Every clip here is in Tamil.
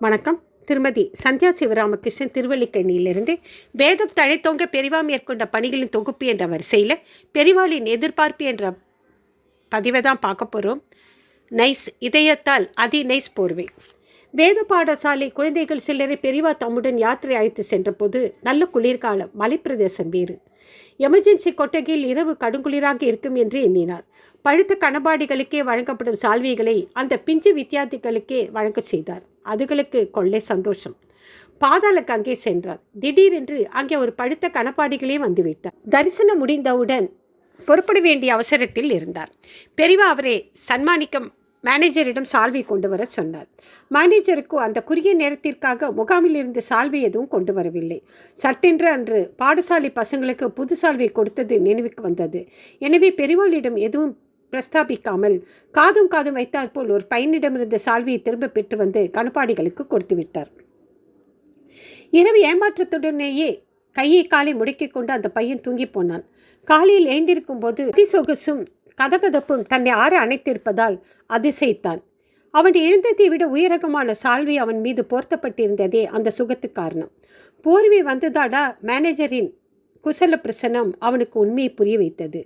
வணக்கம். திருமதி சந்தியா சிவராமகிருஷ்ணன் திருவல்லிக்கண்ணியிலிருந்து வேதம் தழைத்தோங்க பெரிவா மேற்கொண்ட பணிகளின் தொகுப்பு என்ற வரிசையில் பெரிவாளின் எதிர்பார்ப்பு என்ற பதிவை தான் பார்க்க போகிறோம் நைஸ் இதயத்தால் அதி நைஸ் போர்வை. வேத பாடசாலை குழந்தைகள் சிலரை பெரிவா தம்முடன் யாத்திரை அழைத்து சென்றபோது நல்ல குளிர்காலம் மலைப்பிரதேசம் வேறு. எமர்ஜென்சி கொட்டகையில் இரவு கடுங்குளிராக இருக்கும் என்று எண்ணினார். பழுத்த கணபாடிகளுக்கே வழங்கப்படும் சால்வைகளை அந்த பிஞ்சு வித்தியார்த்திகளுக்கே வழங்கச் செய்தார். அதுகளுக்கு கொள்ளை சந்தோஷம். பாதாளுக்கு அங்கே சென்றார். திடீரென்று அங்கே ஒரு பழுத்த கணப்பாடிகளே வந்துவிட்டார் தரிசனம் முடிந்தவுடன் பொறுப்பட வேண்டிய அவசரத்தில் இருந்தார். பெரிவா அவரை சன்மானிக்க மேனேஜரிடம் சால்வை கொண்டு வர சொன்னார். மேனேஜருக்கு அந்த குறுகிய நேரத்திற்காக முகாமில் இருந்து சால்வை எதுவும் கொண்டு வரவில்லை. சட்டென்று அன்று பாடசாலை பசங்களுக்கு புது சால்வை கொடுத்தது நினைவுக்கு வந்தது. எனவே பெரிவாளிடம் எதுவும் பிரஸ்தாபிக்காமல் காதும் காதும் வைத்தாற்போல் ஒரு பையனிடமிருந்த சால்வியை திரும்ப பெற்று வந்து கணப்பாடிகளுக்கு கொடுத்து விட்டார். இரவு ஏமாற்றத்துடனேயே கையை காலை முடக்கிக் கொண்டு அந்த பையன் தூங்கி போனான். காலையில் எழுந்திருக்கும் போது அதிசொகுசும் கதகதப்பும் தன்னை ஆற அணைத்திருப்பதால் அதிசயித்தான். அவன் எழுந்ததை விட உயரகமான சால்வி அவன் மீது போர்த்தப்பட்டிருந்ததே அந்த சுகத்துக்கு காரணம். போர்வை வந்ததாடா மேனேஜரின் குசல பிரசனம் அவனுக்கு உண்மையை புரிய வைத்தது.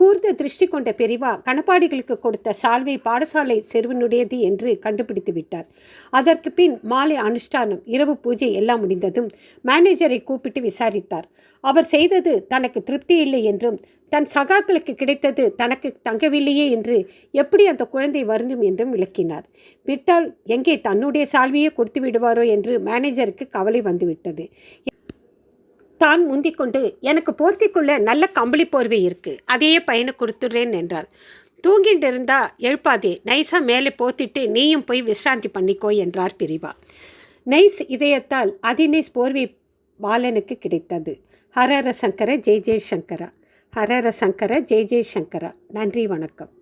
கூர்ந்த திருஷ்டி கொண்ட பெரிவா கணப்பாடிகளுக்கு கொடுத்த சால்வை பாடசாலை செருவனுடையது என்று கண்டுபிடித்து விட்டார். அதற்கு பின் மாலை அனுஷ்டானம் இரவு பூஜை எல்லாம் முடிந்ததும் மேனேஜரை கூப்பிட்டு விசாரித்தார். அவர் செய்தது தனக்கு திருப்தி இல்லை என்றும் தன் சகாக்களுக்கு கிடைத்தது தனக்கு தங்கவில்லையே என்று எப்படி அந்த குழந்தை வருந்தும் என்றும் விளக்கினார். விட்டால் எங்கே தன்னுடைய சால்வியே கொடுத்து விடுவாரோ என்று மேனேஜருக்கு கவலை வந்துவிட்டது. தான் முந்திக்கொண்டு எனக்கு போர்த்திக்குள்ள நல்ல கம்பளி போர்வை இருக்குது அதையே பையனை கொடுத்துட்றேன் என்றார். தூங்கிட்டு இருந்தா எழுப்பாதே நைஸாக மேலே போத்திட்டு நீயும் போய் விசிராந்தி பண்ணிக்கோ என்றார் பிரிவா. நைஸ் இதயத்தால் அதிநைஸ் போர்வை பாலனுக்கு கிடைத்தது. ஹரர சங்கர ஜெய் ஜெய் சங்கரா. ஹரர சங்கர ஜெய் ஜெய் சங்கரா. நன்றி வணக்கம்.